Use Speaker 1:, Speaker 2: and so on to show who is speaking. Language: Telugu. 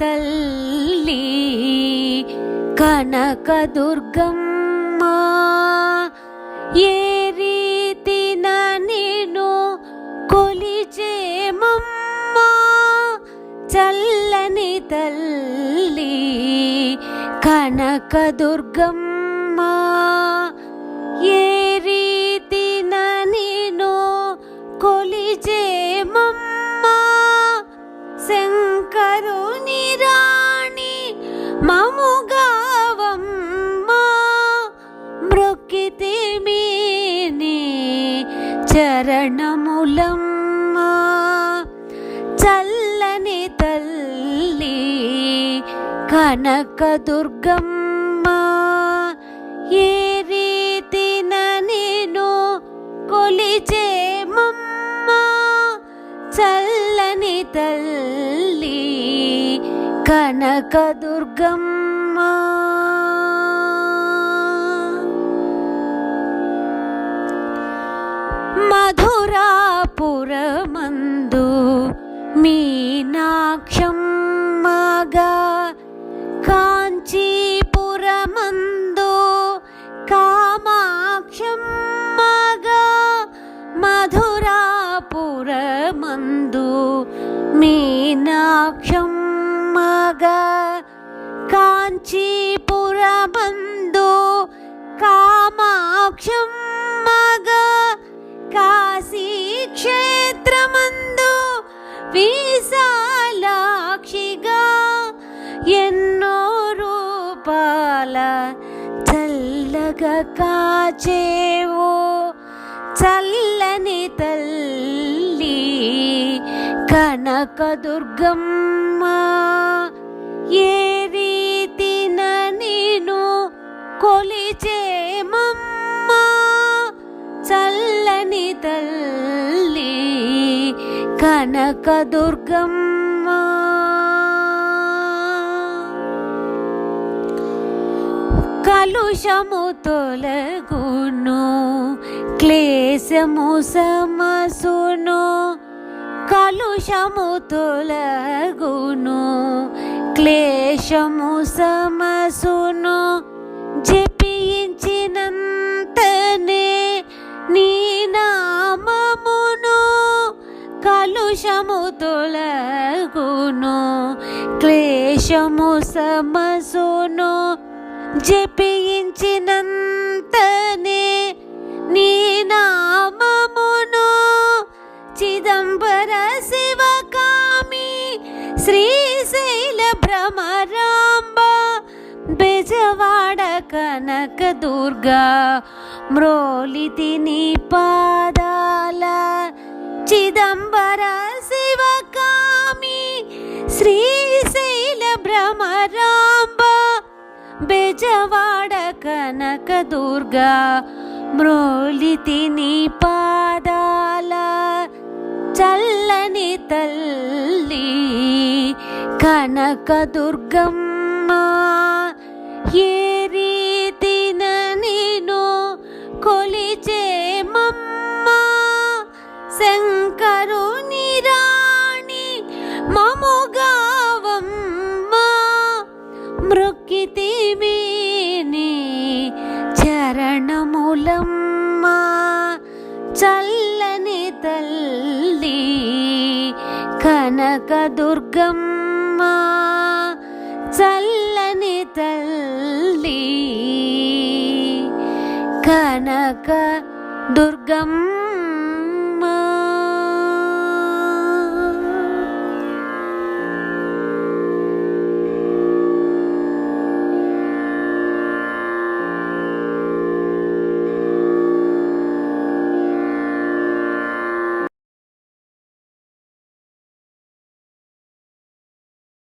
Speaker 1: తల్లి కనకదుర్గమ్మ ఏ రీతిన నేను కొలిచేమమ్మ చల్లని తల్లి కనకదుర్గమ్మ శంకరుని రాణి మముగావమ్మ మృక్కితి మీని చరణములమ్మ. చల్లని తల్లి కనకదుర్గమ్మ ఏ రీతిన నేను కొలిచేమమ్మ చల్లని తల్లి కనకదుర్గమ్మ మధురాపురమందు మీనాక్షమ్మగా కాంచీపురమందు కామాక్షమ్మగా మధురాపురమందు మీనాక్షమ్మగా కాంచీపురమందు కామాక్షమ్మగా కాశీ క్షేత్రమందు విశాలాక్షిగా ఎన్నో రూపాల చల్లగా కాచేవో. చల్లని తల్లి కనకదుర్గమ్మ ఏ రీతిన నేను కొలిచేమమ్మ? చల్లని తల్లి కనకదుర్గమ్మ. కలుషము తొలగును క్లేశము సమసును కలుషము తొలగును క్లేశము సమసును జపించినంతనే నీ నామమును కలుషము తొలగును. క్లేశము సమసును జపించినంతనే నీ నామమును చిదంబర శివకామి శ్రీ భ్రమరాంబ బెజవాడ కనక దుర్గా మ్రోలితి నీ పాదాల చిదంబర శివకామి శ్రీశైల భ్రమరాంబ బెజవాడ కనక దుర్గా మ్రోలితి నీ పాదాల చల్లని తల్లి కనకదుర్గమ్మ ఏ రీతిన నేను కొలిచేమమ్మ శంకరుని రాణి మముగావమ్మ మృక్కితి కనకదుర్గమ్మ చల్లని తల్లి కనక దుర్గమ్మ